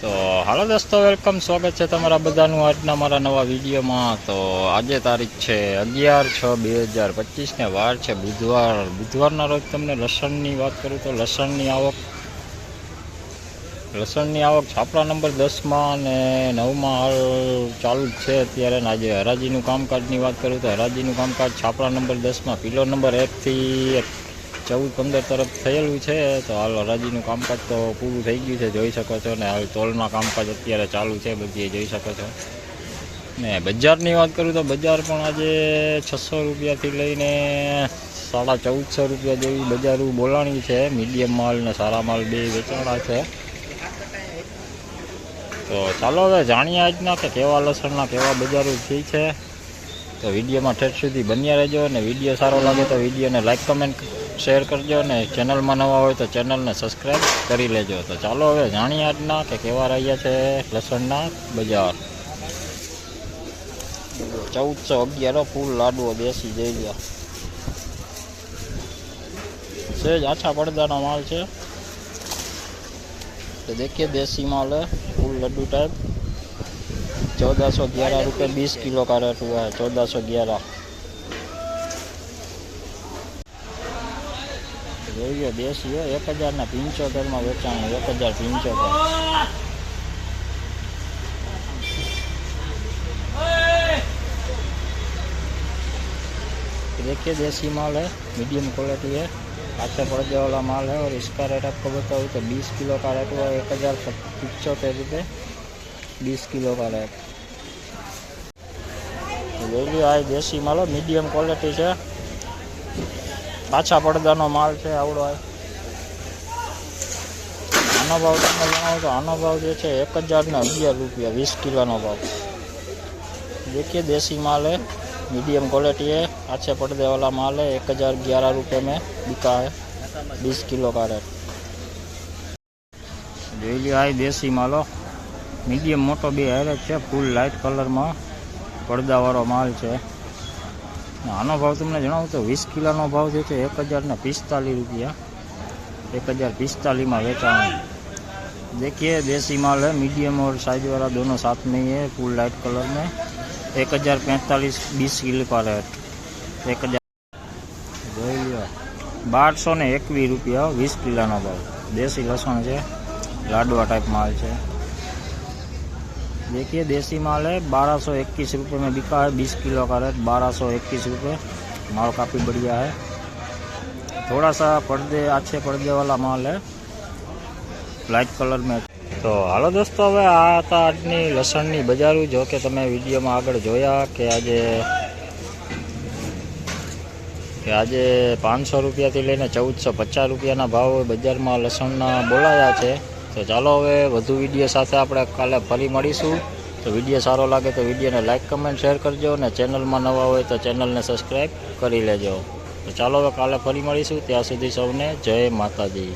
તો હાલો દોસ્તો વેલકમ સ્વાગત છે તમારા બધાનું આજના મારા નવા વિડીયોમાં. તો આજે તારીખ છે અગિયાર છ બે હજાર પચીસને વાર છે બુધવાર. બુધવારના રોજ તમને લસણની વાત કરું તો લસણની આવક લસણની આવક છાપરા નંબર દસમાં અને નવમાં હાલ ચાલુ જ છે અત્યારે. આજે હરાજીનું કામકાજની વાત કરું તો હરાજીનું કામકાજ છાપરા નંબર દસમાં. પિલો નંબર એકથી ચૌદ, પંદર તરફ થયેલું છે, તો હાલ હરાજીનું કામકાજ તો પૂરું થઈ ગયું છે, જોઈ શકો છો, ને હાલ તોલના કામકાજ અત્યારે ચાલુ છે, બધી જોઈ શકો છો. ને બજારની વાત કરું તો બજાર પણ આજે છસો રૂપિયાથી લઈને સાડા ચૌદસો રૂપિયા જેવી બજારું બોલાણી છે, મીડિયમ માલ ને સારા માલ બે વેચાણા છે. તો ચાલો હવે જાણીએ આજના કે કેવા લસણના કેવા બજારો થઈ છે. તો વિડીયોમાં ઠેઠ સુધી બન્યા રહેજો અને વીડિયો સારો લાગે તો વિડીયોને લાઈક કમેન્ટ શેર કરજો અને ચેનલમાં નવા હોય તો ચેનલને સબસ્ક્રાઈબ કરી લેજો તો ચાલો હવે જાણીએ આજના કે કેવા રહ્યા છે લસણના બજાર ચૌદસો અગિયાર ફૂલ લાડવો બેસી જઈ ગયા સહેજ આછા પડદાનો માલ છે तो देखिए देसी माल है फुल लड्डू टाइप चौदह सौ ग्यारह रुपये बीस किलो का रेट हुआ है चौदह सौ ग्यारह જોઈએ દેશી હોય એક હજારના પંચોતેરમાં વેચાણ એક હજાર પંચોતેર देखिए देसी माल है मीडियम क्वालिटी है आटे पर्दे वाला माल है और इसका रेट आपको बताऊँ तो 20 किलो का रेट हुआ एक हज़ार पिचोतेर रुपये बीस किलो का रेट લઈ લ્યો આ દેશી માલ મીડિયમ ક્વોલિટી છે પાછા પડદાનો માલ છે આવડો આ આનો ભાવ તમને જણાવું તો આનો ભાવ જે છે એક હજાર ને અગિયાર રૂપિયા વીસ કિલોનો ભાવ देखिए देसी माल है मीडियम क्वालिटी है अच्छे पर्दे वाला माल है एक हज़ार ग्यारह रुपये में बिका है बीस किलो का रेट જોઈ લ્યો આ દેશી માલો મીડિયમ મોટો બે હેર જ છે ફૂલ લાઇટ કલરમાં પડદાવાળો માલ છે આનો ભાવ તમને જણાવું તો વીસ કિલોનો ભાવ જે છે એક હજાર ને પિસ્તાલીસ રૂપિયા એક હજાર પિસ્તાલીસમાં વેચાણ देखिए देसी माल है मीडियम और साइज वाला दोनों साथ में ही है फुल लाइट कलर में एक हज़ार पैंतालीस बीस किलो का रेट एक हज़ार જોઈ લ્યો બારસો ને એકવીસ રૂપિયા વીસ કિલોનો ભાવ દેશી લસણ છે લાડવા टाइप माल છે देखिए देसी माल है बारह सौ इक्कीस रुपये में बिका है बीस किलो का रेट बारह सौ इक्कीस रुपये माल काफ़ी बढ़िया है थोड़ा सा पर्दे अच्छे पर्दे वाला माल है લાઇટ કલર મેં તો હાલો દોસ્તો હવે આ હતા આજની લસણની બજારું જો કે તમે વિડીયોમાં આગળ જોયા કે આજે કે આજે પાંચસો રૂપિયાથી લઈને ચૌદસો પચાસ રૂપિયાના ભાવ બજારમાં લસણના બોલાયા છે તો ચાલો હવે વધુ વીડિયો સાથે આપણે કાલે ફરી મળીશું. તો વીડિયો સારો લાગે તો વિડીયોને લાઇક કમેન્ટ શેર કરજો અને ચેનલમાં નવા હોય તો ચેનલને સબસ્ક્રાઈબ કરી લેજો. તો ચાલો હવે કાલે ફરી મળીશું. ત્યાં સુધી સૌને જય માતાજી.